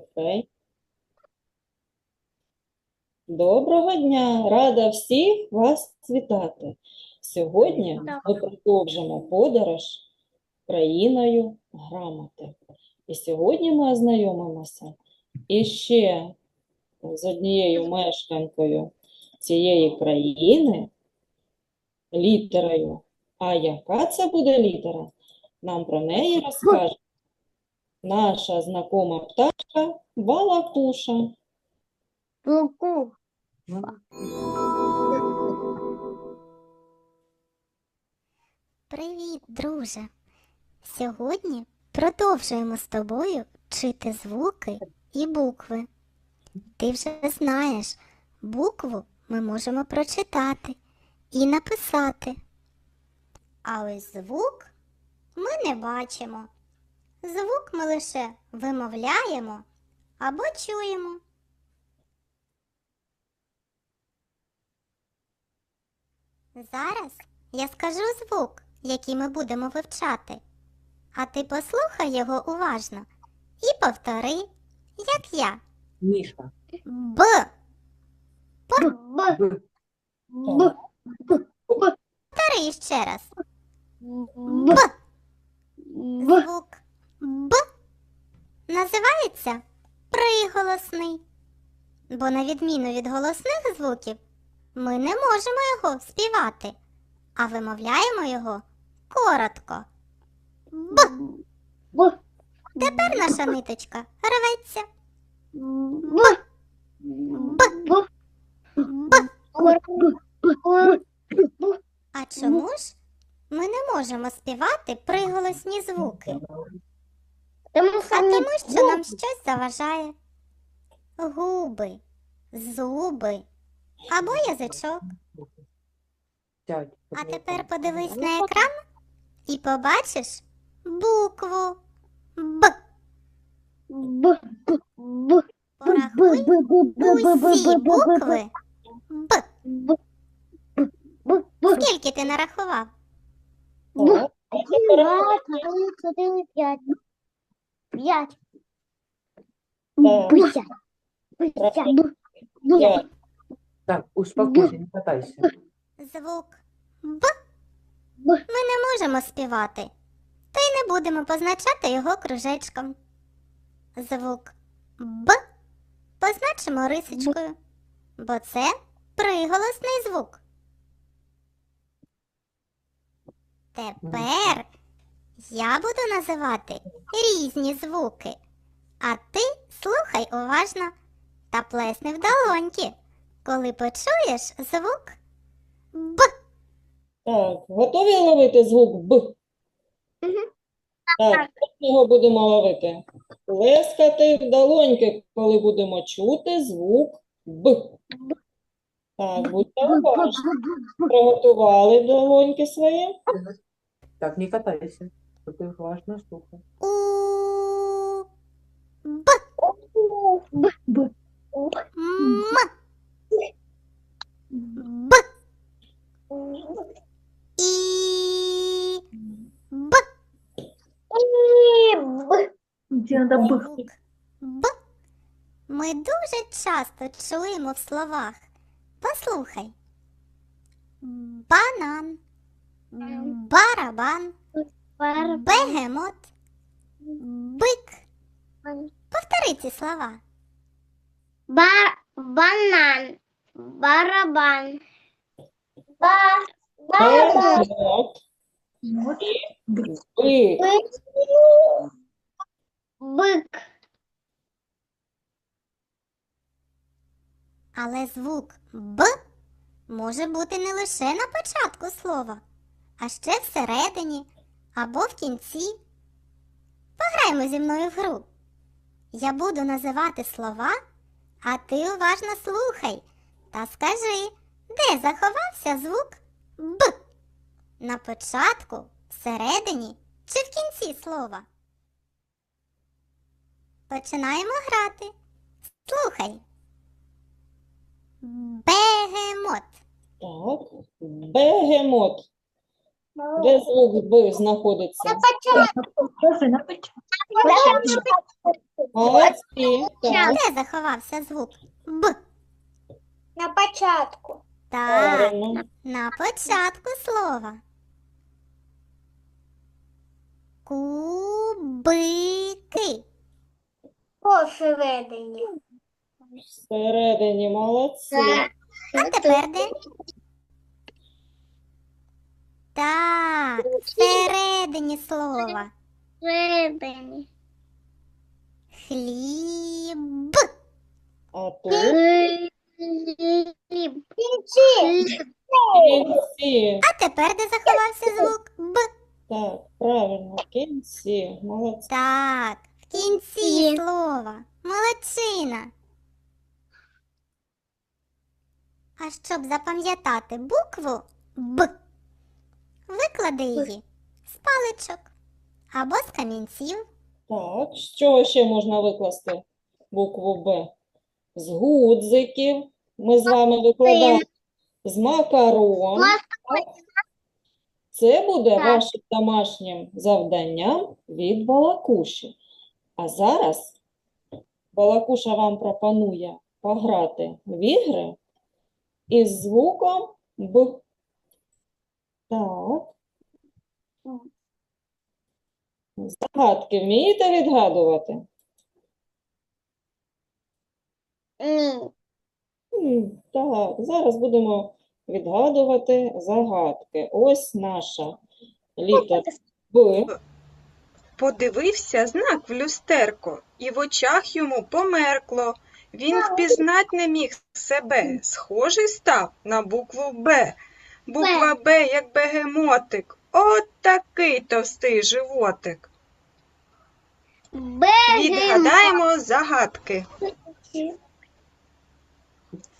Тефей. Доброго дня! Рада всіх вас вітати. Сьогодні ми продовжимо подорож країною грамоти. І сьогодні ми ознайомимося іще з однією мешканкою цієї країни, літерою. А яка це буде літера? Нам про неї розкаже наша знакома пташка Балакуша. Луку. Привіт, друже! Сьогодні продовжуємо з тобою вчити звуки і букви. Ти вже знаєш, букву ми можемо прочитати і написати. А ось звук ми не бачимо. Звук ми лише вимовляємо або чуємо. Зараз я скажу звук, який ми будемо вивчати, а ти послухай його уважно і повтори, як я. Міша. Б. Б. Б. Б. Повтори ще раз. Б. Б. Б. Звук Б називається приголосний. Бо на відміну від голосних звуків, ми не можемо його співати, а вимовляємо його коротко. Б. Б. Тепер наша ниточка рветься. Б. Б. Б. Б. А чому ж ми не можемо співати приголосні звуки? Тому А тому, що нам щось заважає. Губи, зуби або язичок. А тепер подивись на екран і побачиш букву Б. Б. Б. Порахуй усі букви Б. Б. Б. Б. Скільки ти нарахував? Так, Один, два, три, чотири, п'ять. П'ять. Так. П'ять. П'ять. Так, успокойся, не катайся. Звук Б Б. ми не можемо співати, та й не будемо позначати його кружечком. Звук Б позначимо рисочкою, бо це приголосний звук. Тепер я буду називати різні звуки, а ти слухай уважно та плесни в долоньки, коли почуєш звук Б. Так, готові ловити звук Б? Так, ми його будемо ловити? Плескати в долоньки, коли будемо чути звук Б. Так, будьте уважні. Приготували долоньки свої? Так, не катайся. Ты важно слухай. У Б Б. Б. М Б І Б І. Б. Где надо бы? Звук Б ми дуже часто чуємо в словах. Послухай. Банан, барабан, Бар. Бегемот, бик. Повтори ці слова. Бар. Банан. Барабан. Бар. Беремот. Бик. Бик. Але звук Б може бути не лише на початку слова, а ще всередині або в кінці. Пограємо зі мною в гру. Я буду називати слова, а ти уважно слухай та скажи, де заховався звук Б. На початку, всередині чи в кінці слова. Починаємо грати. Слухай. Бегемот. Так, бегемот. Де звук Б знаходиться? На початку. Молодці. Так, Де заховався звук Б? На початку. Так, правильно. на початку слова. Кубики. Посередині. Всередині молодці. А тепер де? Так, всередині слова. Всередині. Хліб. Тут Хліб. кінці. А тепер де заховався звук Б? Так, правильно, в кінці. Молодці. Так, в кінці Кінці. слова. Молодчина. А щоб запам'ятати букву Б, виклади її з паличок або з камінців. Так, з чого ще можна викласти букву Б? З гудзиків. Ми з вами викладали з макарон. Це буде вашим домашнім завданням від Балакуші. А зараз Балакуша вам пропонує пограти в ігри із звуком Б. Так. Загадки вмієте відгадувати? Ні. М, Так, зараз будемо відгадувати загадки. Ось наша літера Б. Подивився знак в люстерко, і в очах йому померкло. Він впізнать не міг себе, схожий став на букву Б. Буква Б, як бегемотик, от такий товстий животик. Відгадаємо загадки.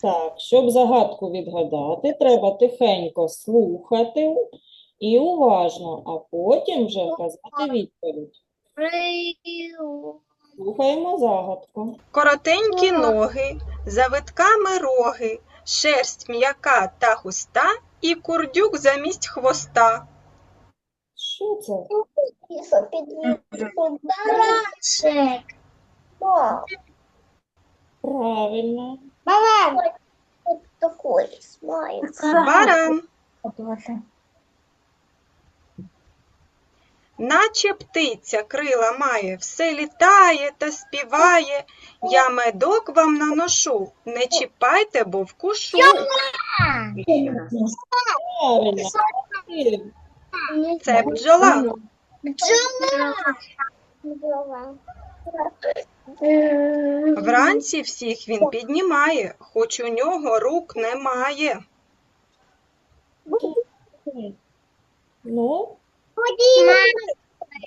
Так, щоб загадку відгадати, треба тихенько слухати і уважно, а потім вже казати відповідь. Слухаємо загадку. Коротенькі ноги, завитками роги, шерсть м'яка та густа, і курдюк замість хвоста. Що це? Барашек. Правильно. Баран. Вот. Баран. Готові. Наче птиця крила має, все літає та співає. Я медок вам наношу, не чіпайте, бо вкушу. Це бджола. Вранці всіх він піднімає, хоч у нього рук немає. Ну,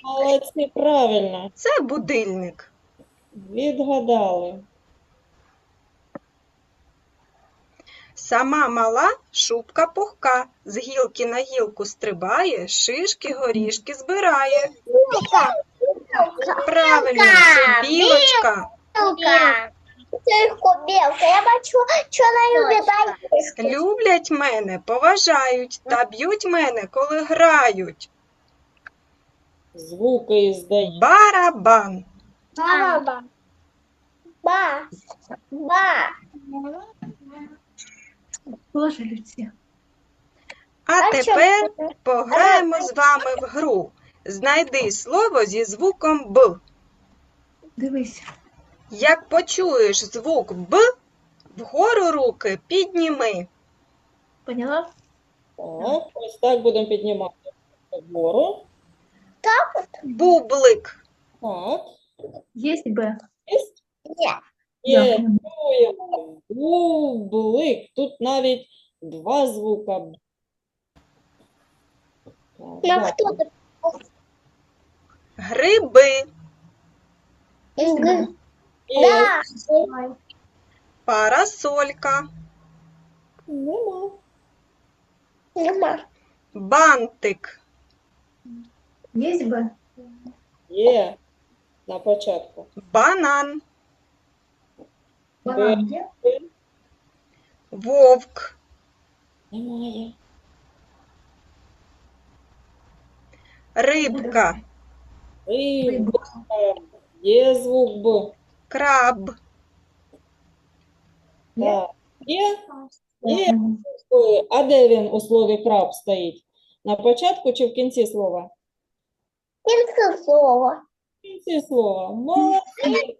молодці, правильно. Це будильник. Відгадали. Сама мала шубка пухка, з гілки на гілку стрибає, шишки горішки збирає. Правильно, це білочка. Легко білка. Я бачу, що вона любить байки. Люблять мене, поважають та б'ють мене, коли грають. Звуки іздають. Барабан. Баба. Ба. Ба. Положи Люці. А А тепер що? пограємо з вами в гру. Знайди слово зі звуком Б. Дивись. Як почуєш звук Б, вгору руки підніми. Поняла? Так, ось так будемо піднімати вгору. Бублик. Так, Є Б. Ні. є Дякую. чуємо. Бублик. Тут навіть два звука. Б. Так, Ну, далі. хто ти? Гриби. Г. Є. Да. Парасолька. Нема. Нема. Бантик. Є Б. Є. На початку. Банан. Банан є? Вовк. Немає. Рибка. Рибка. Є звук Б. Краб. Так. Є? Є. А де він у слові краб стоїть? На початку чи в кінці слова? Кінце слово. В кінці слова. Молодці.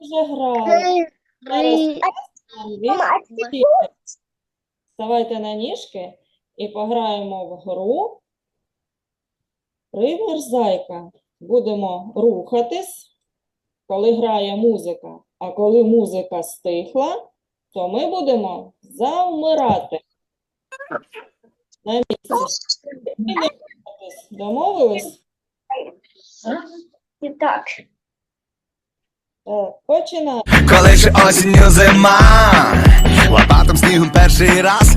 Дуже грали. Зараз. Вставайте на ніжки і пограємо в гру Приверзайка. Будемо рухатись, коли грає музика. А коли музика стихла, то ми будемо завмирати. На місці. Домовились? І так. Так, починаємо. Коли ж осінню зима, лопатом снігом перший раз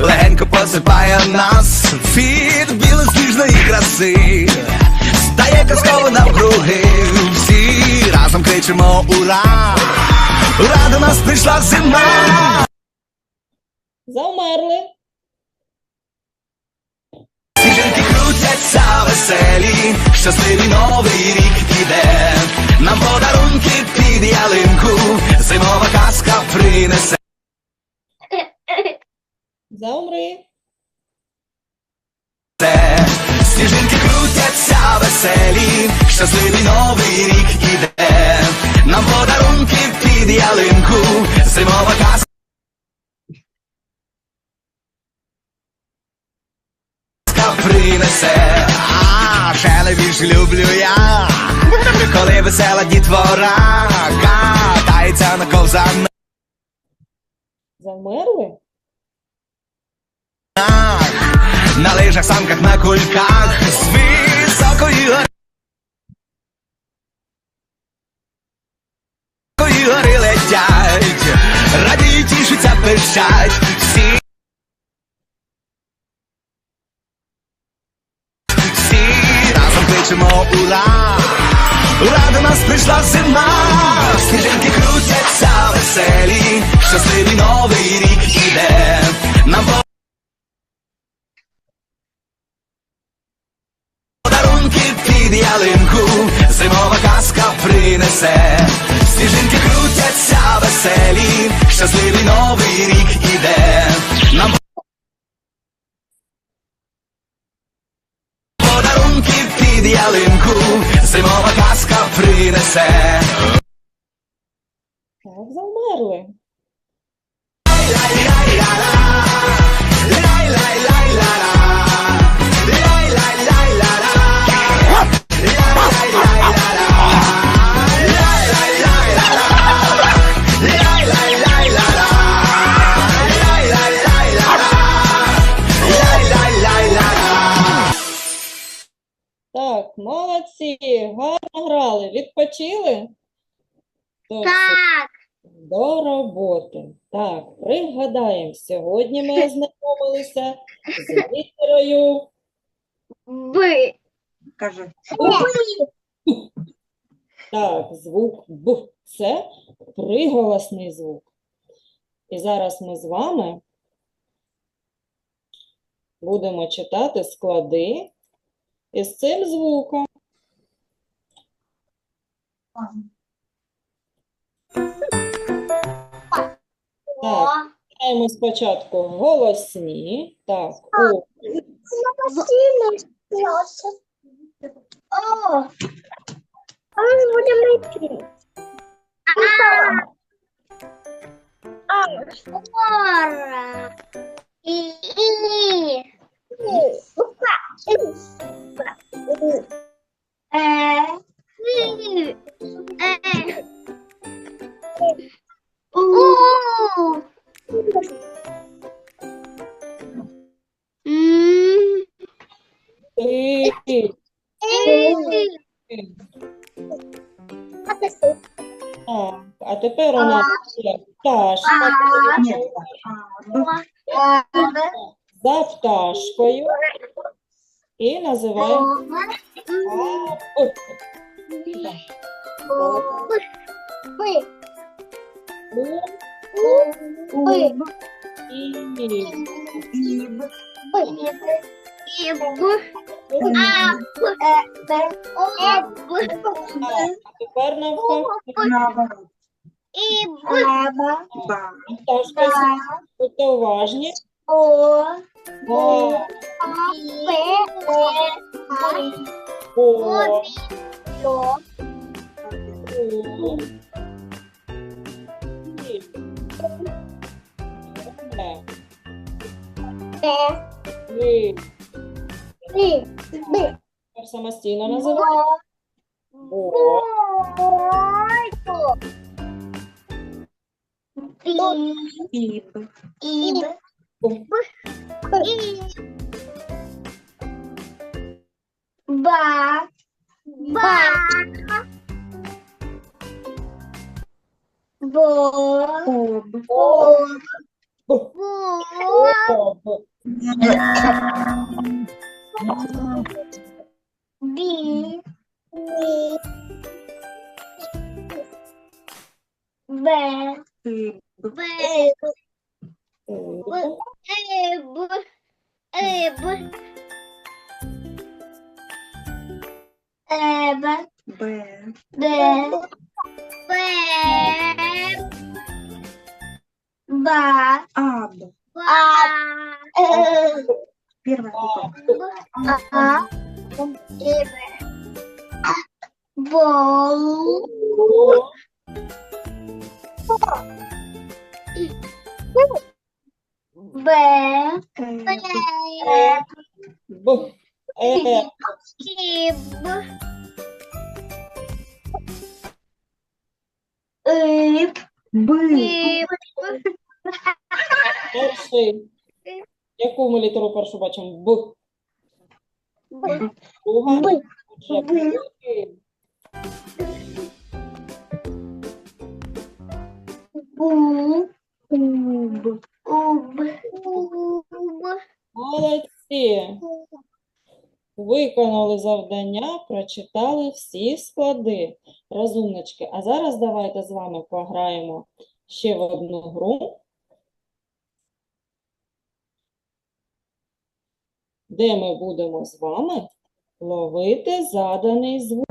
легенько посипає нас від білосніжної краси, стає казково навкруги, всі разом кричимо ура! Ура, до нас прийшла зима! Завмерли. Крутяться веселі, щасливий новий рік іде. Нам подарунки під ялинку, зимова казка принесе. Завмри. Сніжинки крутяться веселі, щасливий новий рік іде. Нам подарунки під ялинку, зимова казка принесе. А ще люблю я, коли весела дітвора катається на ковзанах. Завмерли? На лижах, санках, на кульках з. Високої гори летять, радіють, тішуться, пищать, принесе. Так, завмерли. Молодці, гарно грали. Відпочили? То Так. до роботи. Так, пригадаємо, сьогодні ми ознайомилися з літерою Б. Каже. Так, звук Б це приголосний звук. І зараз ми з вами будемо читати склади із цим звуком. Так, читаємо спочатку голосні. Так, О. А ми будемо йти. А. Ора. І. І. За пташкою. І називаємо ап. У, і. А тепер навпаки. Пташка, будьте уважні. Ба, о, о, і. Е, ви. Тепер самостійно називайте. О, Іб. Ба. Ба. Бо. Об. Бо. об. Би. Б. Іб. Б. Об. Эб. Эб. Эб. Б. Б. Б. Ба. Аб. А. Э. Первая буква. А. Эб. Бол. Першу бачимо? Б. Б. Друга. Б. Отже, Б. Б. Бу. Уб. Уб. Уб. Молодці. Виконали завдання, прочитали всі склади. Розумнички. А зараз давайте з вами пограємо ще в одну гру, де ми будемо з вами ловити заданий звук.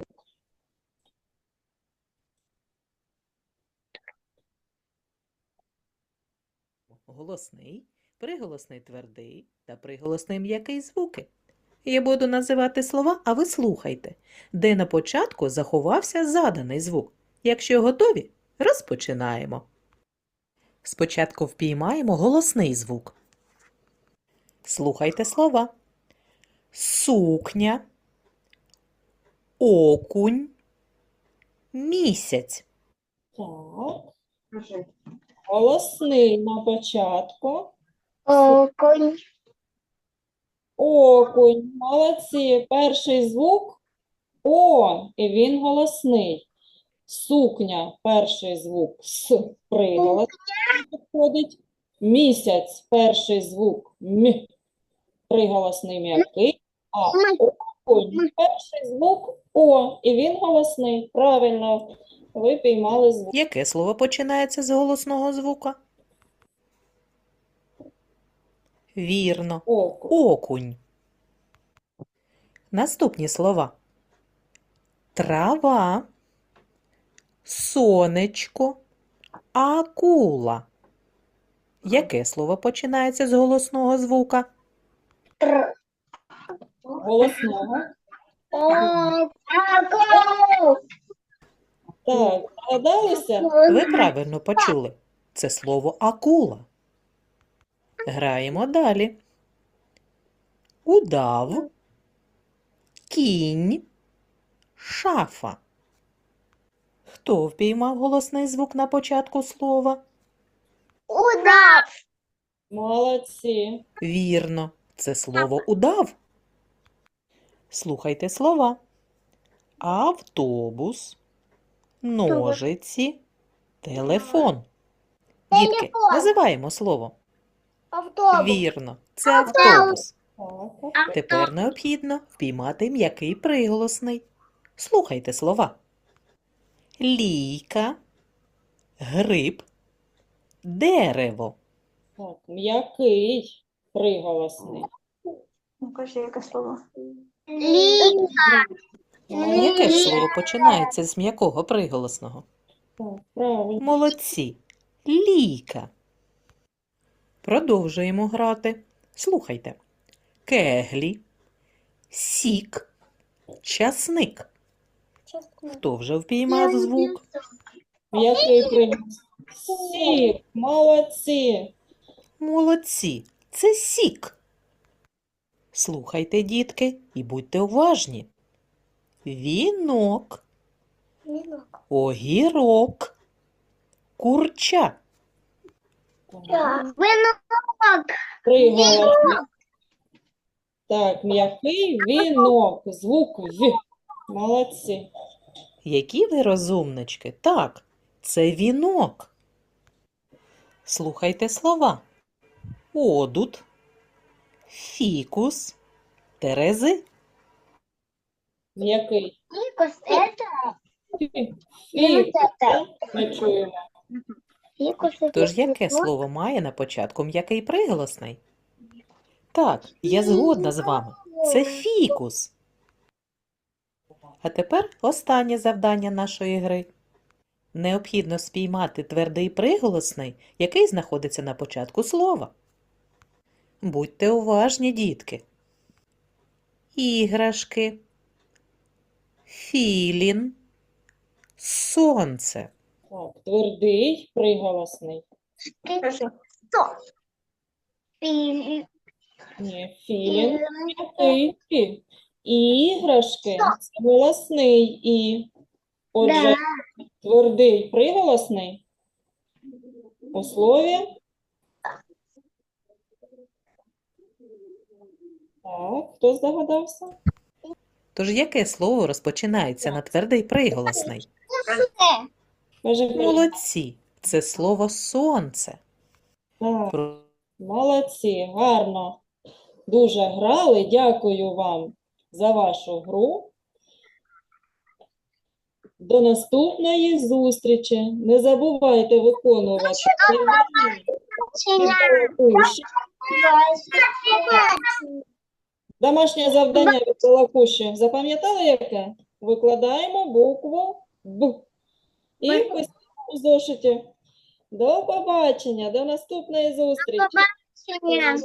голосний, приголосний твердий та приголосний м'який звуки. Я буду називати слова, а ви слухайте, де на початку заховався заданий звук. Якщо готові, розпочинаємо. Спочатку впіймаємо голосний звук. Слухайте слова. Сукня, окунь, місяць. Так, голосний на початку. Окунь. Окунь, молодці. Перший звук О, і він голосний. Сукня, перший звук С, приголосний підходить. Місяць, перший звук М, приголосний м'який. А окунь, перший звук О, і він голосний. Правильно, ви піймали звук. Яке слово починається з голосного звука? Вірно. Окунь. Окунь. Наступні слова. Трава, сонечко, акула. Яке слово починається з голосного звука? Голосного. Окунь. Так, згадалися? Ви правильно почули. Це слово акула. Граємо далі. Удав, кінь, шафа. Хто впіймав голосний звук на початку слова? Удав. Молодці. Вірно, це слово удав. Слухайте слова. Автобус, ножиці, телефон. Дітки, називаємо слово. Автобус. Вірно, це автобус. Тепер необхідно впіймати м'який приголосний. Слухайте слова. Лійка, гриб, дерево. так, м'який приголосний. Ну, кажи, яке слово. Лика. Яке ж слово починається з м'якого приголосного? Правильно. Молодці. Лійка. Продовжуємо грати. Слухайте. Кеглі, сік, часник. Хто вже впіймав звук? М'який приголос. Сік, молодці. Молодці. Це сік. Слухайте, дітки, і будьте уважні. Вінок, огірок, курча. Винок. Приголосний. Так, м'який вінок. Звук В. Молодці. Які ви розумнички? Так, це вінок. Слухайте слова Одут, фікус, терези. М'який. Фикус это. Фі. Фикус Фі. это. Ми чуємо. Фикус это. Тож яке слово має на початку м'який приголосний? Так, я згодна з вами. Це фікус. А тепер останнє завдання нашої гри. Необхідно спіймати твердий приголосний, який знаходиться на початку слова. Будьте уважні, дітки. Іграшки, філін, сонце. Так, твердий приголосний. Фили. Ні, філін. М'який фі. Іграшки. Голосний і. Отже, Да. твердий приголосний у слові. Так, хто здогадався? Тож яке слово розпочинається на твердий приголосний? Каже, Молодці. Це слово сонце. Так, молодці, гарно. Дуже грали. Дякую вам за вашу гру. До наступної зустрічі. Не забувайте виконувати Куші. Домашнє завдання від Балакуші. Запам'ятали яке? Викладаємо букву Б. І письмо у зошиті. До побачення, до наступної зустрічі. Побачення.